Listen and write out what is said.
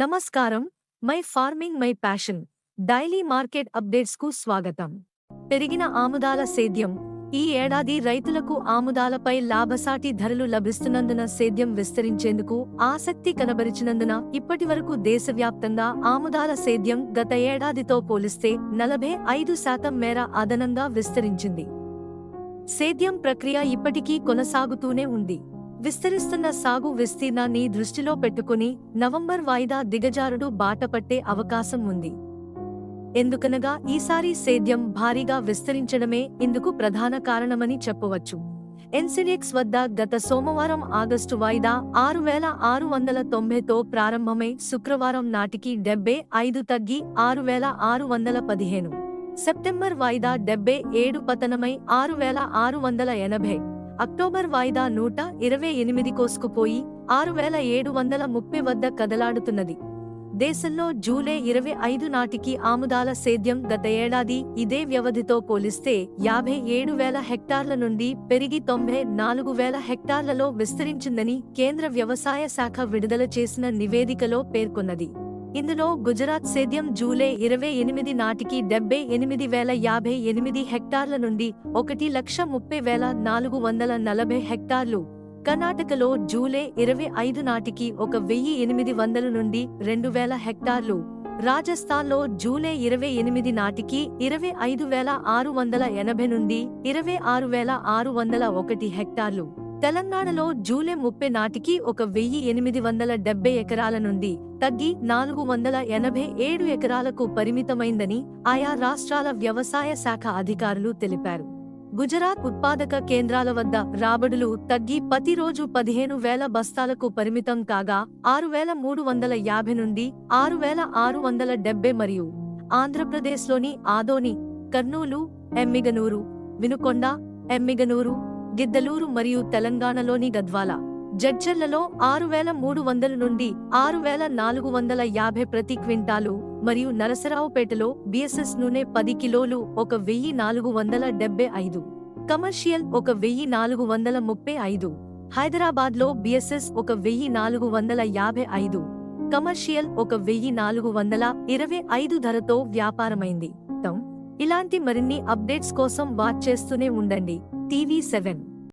నమస్కారం. My farming my passion. Daily market అప్డేట్స్కు స్వాగతం. పెరిగిన ఆముదాల సేద్యం. ఈ ఏడాది రైతులకు ఆముదాలపై లాభసాటి ధరలు లభిస్తున్నందున సేద్యం విస్తరించేందుకు ఆసక్తి కనబరిచినందున ఇప్పటివరకు దేశవ్యాప్తంగా ఆముదాల సేద్యం గత ఏడాదితో పోలిస్తే నలభై ఐదు శాతం మేర అదనంగా విస్తరించింది. సేద్యం ప్రక్రియ ఇప్పటికీ కొనసాగుతూనే ఉంది. విస్తరిస్తున్న సాగు విస్తీర్ణాన్ని దృష్టిలో పెట్టుకుని నవంబర్ వాయిదా దిగజారుడు బాటపట్టే అవకాశం ఉంది. ఎందుకనగా ఈసారి సేద్యం భారీగా విస్తరించడమే ఇందుకు ప్రధాన కారణమని చెప్పవచ్చు. ఎన్సిడిఎక్స్ వద్ద గత సోమవారం ఆగస్టు వాయిదా ఆరు వేల ఆరు వందల తొంభైతో ప్రారంభమై శుక్రవారం నాటికి డెబ్బై ఐదు తగ్గి ఆరు వేల ఆరు వందల పదిహేను. సెప్టెంబర్ వాయిదా డెబ్బై ఏడు పతనమై ఆరు వేల ఆరు వందల ఎనభై. అక్టోబర్ వాయిదా నూట ఇరవై ఎనిమిది కోసుకుపోయి ఆరు వేల ఏడు వందల ముప్పై వద్ద కదలాడుతున్నది. దేశంలో జూలై ఇరవై ఐదు నాటికి ఆముదాల సేద్యం గత ఏడాది ఇదే వ్యవధితో పోలిస్తే యాభై ఏడు వేల హెక్టార్ల నుండి పెరిగి తొంభై నాలుగు వేల హెక్టార్లలో విస్తరించిందని కేంద్ర వ్యవసాయ శాఖ విడుదల చేసిన నివేదికలో పేర్కొన్నది. ఇందులో గుజరాత్ సేద్యం జూలై ఇరవై ఎనిమిది నాటికి డెబ్బై ఎనిమిది వేల యాభై ఎనిమిది హెక్టార్ల నుండి ఒకటి లక్ష ముప్పై వేల నాలుగు వందల నలభై హెక్టార్లు. కర్ణాటకలో జూలై ఇరవై ఐదు నాటికి ఒక వెయ్యి ఎనిమిది వందల నుండి రెండు వేల హెక్టార్లు. రాజస్థాన్లో జూలై ఇరవై ఎనిమిది నాటికి ఇరవై ఐదు వేల ఆరు వందల ఎనభై నుండి ఇరవై ఆరు వేల ఆరు వందల ఒకటి హెక్టార్లు. తెలంగాణలో జూలై ముప్పై నాటికి ఒక వెయ్యి ఎనిమిది వందల డెబ్బై ఎకరాల నుండి తగ్గి నాలుగు వందల ఎనభై ఏడు ఎకరాలకు పరిమితమైందని ఆయా రాష్ట్రాల వ్యవసాయ శాఖ అధికారులు తెలిపారు. గుజరాత్ ఉత్పాదక కేంద్రాల వద్ద రాబడులు తగ్గి ప్రతిరోజు పదిహేను వేల బస్తాలకు పరిమితం కాగా ఆరు వేల మూడు వందల యాభై నుండి ఆరు వేల ఆరు వందల డెబ్బై మరియు ఆంధ్రప్రదేశ్లోని ఆదోని కర్నూలు ఎమ్మిగనూరు వినుకొండ ఎమ్మిగనూరు గిద్దలూరు మరియు తెలంగాణలోని గద్వాల జడ్చర్లలో ఆరు వేల మూడు వందల నుండి ఆరు వేల నాలుగు వందల యాభై ప్రతి క్వింటాలు మరియు నరసరావుపేటలో బిఎస్ఎస్ నూనె పది కిలోలు ఒక వెయ్యి నాలుగు వందల డెబ్బై ఐదు కమర్షియల్ ఒక వెయ్యి నాలుగు వందల ముప్పై ఐదు హైదరాబాద్లో బిఎస్ఎస్ ఒక వెయ్యి నాలుగు వందల యాభై ఐదు కమర్షియల్ ఒక వెయ్యి నాలుగు వందల ఇరవై ఐదు ధరతో వ్యాపారమైంది. ఇలాంటి మరిన్ని అప్డేట్స్ కోసం వాచ్ చేస్తూనే ఉండండి. TV7